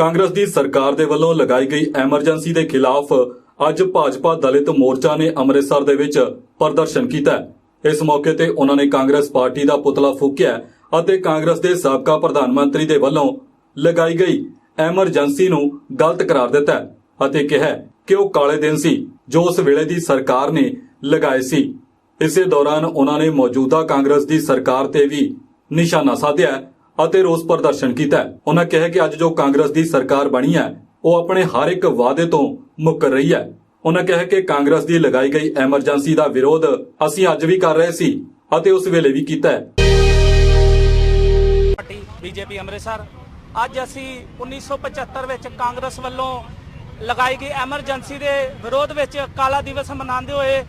ਕਾਂਗਰਸ ਦੀ ਸਰਕਾਰ ਦੇ ਵੱਲੋਂ ਲਗਾਈ ਗਈ ਐਮਰਜੈਂਸੀ ਦੇ ਖਿਲਾਫ ਅੱਜ ਭਾਜਪਾ ਦਲਿਤ ਮੋਰਚਾ ਨੇ ਅੰਮ੍ਰਿਤਸਰ ਦੇ ਵਿੱਚ ਪ੍ਰਦਰਸ਼ਨ ਕੀਤਾ ਇਸ ਮੌਕੇ ਤੇ ਉਹਨਾਂ ਨੇ ਕਾਂਗਰਸ ਪਾਰਟੀ ਦਾ ਪੁਤਲਾ ਫੂਕਿਆ ਅਤੇ ਕਾਂਗਰਸ ਦੇ ਸਾਬਕਾ ਪ੍ਰਧਾਨ ਮੰਤਰੀ ਦੇ ਵੱਲੋਂ ਲਗਾਈ ਗਈ ਐਮਰਜੈਂਸੀ ਨੂੰ ਗਲਤ ਕਰਾਰ ਦਿੱਤਾ ਅਤੇ ਕਿਹਾ ਕਿ ਉਹ ਕਾਲੇ ਦਿਨ ਸੀ, ਜੋ ਉਸ ਵੇਲੇ ਦੀ ਸਰਕਾਰ ਨੇ ਲਗਾਏ ਸੀ। ਇਸੇ ਦੌਰਾਨ ਉਹਨਾਂ ਨੇ ਮੌਜੂਦਾ ਕਾਂਗਰਸ ਦੀ ਸਰਕਾਰ ਤੇ ਵੀ ਨਿਸ਼ਾਨਾ ਸਾਧਿਆ ਅਤੇ ਰੋਸ ਪ੍ਰਦਰਸ਼ਨ ਕੀਤਾ ਉਹਨਾਂ ਕਿਹਾ ਕਿ ਅੱਜ ਜੋ ਕਾਂਗਰਸ ਦੀ ਸਰਕਾਰ ਬਣੀ ਹੈ, ਉਹ ਆਪਣੇ ਹਰ ਇੱਕ ਵਾਅਦੇ ਤੋਂ ਮੁੱਕਰ ਰਹੀ ਹੈ। ਉਹਨਾਂ ਕਿਹਾ ਕਿ ਕਾਂਗਰਸ ਦੀ ਲਗਾਈ ਗਈ ਐਮਰਜੈਂਸੀ ਦਾ ਵਿਰੋਧ ਅਸੀਂ ਅੱਜ ਵੀ ਕਰ ਰਹੇ ਸੀ ਅਤੇ ਉਸ ਵੇਲੇ ਵੀ ਕੀਤਾ ਹੈ। ਪਾਰਟੀ ਬੀਜੇਪੀ ਅੰਮ੍ਰਿਤਸਰ, ਅੱਜ ਅਸੀਂ 1975 ਵਿੱਚ ਕਾਂਗਰਸ ਵੱਲੋਂ ਲਗਾਈ ਗਈ ਐਮਰਜੈਂਸੀ ਦੇ ਵਿਰੋਧ ਵਿੱਚ ਕਾਲਾ ਦਿਵਸ ਮਨਾਉਂਦੇ ਹੋਏ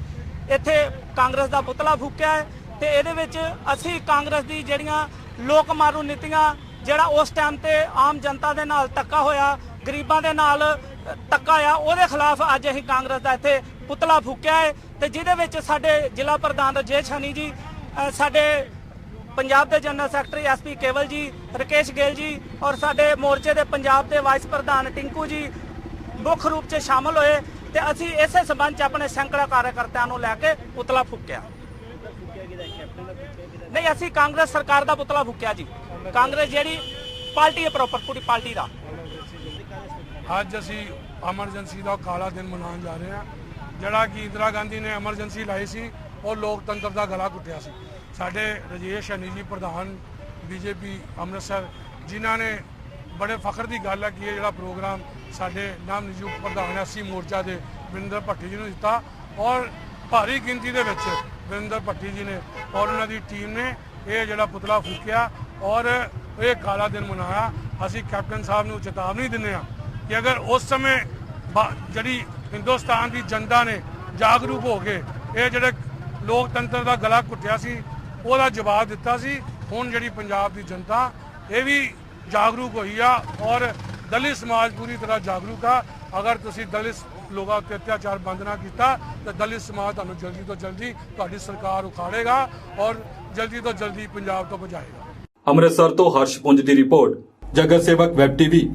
ਇੱਥੇ ਕਾਂਗਰਸ ਦਾ ਪੁਤਲਾ ਫੂਕਿਆ ਹੈ ਤੇ ਇਹਦੇ ਵਿੱਚ ਅਸੀਂ ਕਾਂਗਰਸ ਦੀ ਜਿਹੜੀਆਂ ਲੋਕ ਮਾਰੂ ਨੀਤੀਆਂ ਜਿਹੜਾ ਉਸ ਟਾਈਮ ਤੇ ਆਮ ਜਨਤਾ ਦੇ ਨਾਲ ਧੱਕਾ ਹੋਇਆ ਗਰੀਬਾਂ ਦੇ ਨਾਲ ਅ, ਧੱਕਾ ਆ ਉਹਦੇ ਖਿਲਾਫ ਅੱਜ ਅਸੀਂ ਕਾਂਗਰਸ ਦਾ ਇੱਥੇ ਪੁਤਲਾ ਫੂਕਿਆ ਹੈ ਤੇ ਜਿਹਦੇ ਵਿੱਚ ਸਾਡੇ ਜ਼ਿਲ੍ਹਾ ਪ੍ਰਧਾਨ ਰਜੇਸ਼ ਹਨੀ ਜੀ ਸਾਡੇ ਪੰਜਾਬ ਦੇ ਜਨਰਲ ਸੈਕਟਰੀ ਐਸਪੀ ਕੇਵਲ ਜੀ ਰਕੇਸ਼ ਗਿੱਲ ਜੀ ਔਰ ਸਾਡੇ ਮੋਰਚੇ ਦੇ ਪੰਜਾਬ ਦੇ ਵਾਈਸ ਪ੍ਰਧਾਨ ਟਿੰਕੂ ਜੀ ਮੁੱਖ ਰੂਪ 'ਚ ਸ਼ਾਮਲ ਹੋਏ ਤੇ ਅਸੀਂ ਇਸੇ ਸਬੰਧ 'ਚ ਆਪਣੇ ਸੈਂਕੜਾ ਕਾਰਜਕਰਤਾਆਂ ਨੂੰ ਲੈ ਕੇ ਪੁਤਲਾ ਫੂਕਿਆ। ਨਹੀਂ, ਅਸੀਂ ਕਾਂਗਰਸ ਸਰਕਾਰ ਦਾ ਪੁਤਲਾ ਫੂਕਿਆ ਜੀ। ਕਾਂਗਰਸ ਜਿਹੜੀ ਪਾਰਟੀ ਹੈ ਪ੍ਰੋਪਰ ਪੂਰੀ ਪਾਰਟੀ ਦਾ। ਅੱਜ ਅਸੀਂ ਐਮਰਜੈਂਸੀ ਦਾ ਕਾਲਾ ਦਿਨ ਮਨਾਉਣ ਜਾ ਰਹੇ ਹਾਂ। ਜਿਹੜਾ ਕਿ ਇੰਦਰਾ ਗਾਂਧੀ ਨੇ ਐਮਰਜੈਂਸੀ ਲਾਈ ਸੀ, ਉਹ ਲੋਕਤੰਤਰ ਦਾ ਗਲਾ ਘੁੱਟਿਆ ਸੀ। ਸਾਡੇ ਰਜੇਸ਼ ਹਨੀ ਜੀ, ਪ੍ਰਧਾਨ ਬੀਜੇਪੀ ਅੰਮ੍ਰਿਤਸਰ, ਜਿਨ੍ਹਾਂ ਨੇ ਬੜੇ ਫਖਰ ਦੀ ਗੱਲ ਹੈ ਕਿ ਇਹ ਜਿਹੜਾ ਪ੍ਰੋਗਰਾਮ ਸਾਡੇ ਨਾਮ ਨਿਯੁਕਤ ਪ੍ਰਧਾਨ ਹੈ ਸੀ ਮੋਰਚਾ ਦੇ ਵਿਰਿੰਦਰ ਭੱਟੀ ਜੀ ਨੂੰ ਦਿੱਤਾ। ਔਰ ਭਾਰੀ ਗਿਣਤੀ ਦੇ ਵਿੱਚ ਵਿਰਿੰਦਰ ਭੱਟੀ ਜੀ ਨੇ ਔਰ ਉਹਨਾਂ ਦੀ ਟੀਮ ਨੇ ਇਹ ਜਿਹੜਾ ਪੁਤਲਾ ਫੂਕਿਆ ਔਰ ਇਹ ਕਾਲਾ ਦਿਨ ਮਨਾਇਆ। ਅਸੀਂ ਕੈਪਟਨ ਸਾਹਿਬ ਨੂੰ ਚੇਤਾਵਨੀ ਦਿੰਦੇ ਹਾਂ ਕਿ ਅਗਰ ਉਸ ਸਮੇਂ ਜਿਹੜੀ ਹਿੰਦੁਸਤਾਨ ਦੀ ਜਨਤਾ ਨੇ ਜਾਗਰੂਕ ਹੋ ਕੇ ਇਹ ਜਿਹੜੇ ਲੋਕਤੰਤਰ ਦਾ ਗਲਾ ਘੁੱਟਿਆ ਸੀ, ਉਹਦਾ ਜਵਾਬ ਦਿੱਤਾ ਸੀ। ਹੁਣ ਜਿਹੜੀ ਪੰਜਾਬ ਦੀ ਜਨਤਾ, ਇਹ ਵੀ ਜਾਗਰੂਕ ਹੋਈ ਆ ਔਰ ਦਲਿਤ ਸਮਾਜ ਪੂਰੀ ਤਰ੍ਹਾਂ ਜਾਗਰੂਕ ਆ। ਅਗਰ ਤੁਸੀਂ ਦਲਿਤ ਲੋਕਾਂ ਉੱਤੇ ਅਤਿਆਚਾਰ ਬੰਦ ਨਾ ਕੀਤਾ ਤਾਂ ਦਲਿਤ ਸਮਾਜ ਤੁਹਾਨੂੰ ਜਲਦੀ ਤੋਂ ਜਲਦੀ ਤੁਹਾਡੀ ਸਰਕਾਰ ਉਖਾੜੇਗਾ ਔਰ ਜਲਦੀ ਤੋਂ ਜਲਦੀ ਪੰਜਾਬ ਤੋਂ ਭਜਾਏਗਾ ਅੰਮ੍ਰਿਤਸਰ ਤੋਂ ਹਰਸ਼ਪੁੰਜ ਦੀ ਰਿਪੋਰਟ, ਜਗਤ ਸੇਵਕ ਵੈਬ ਟੀਵੀ।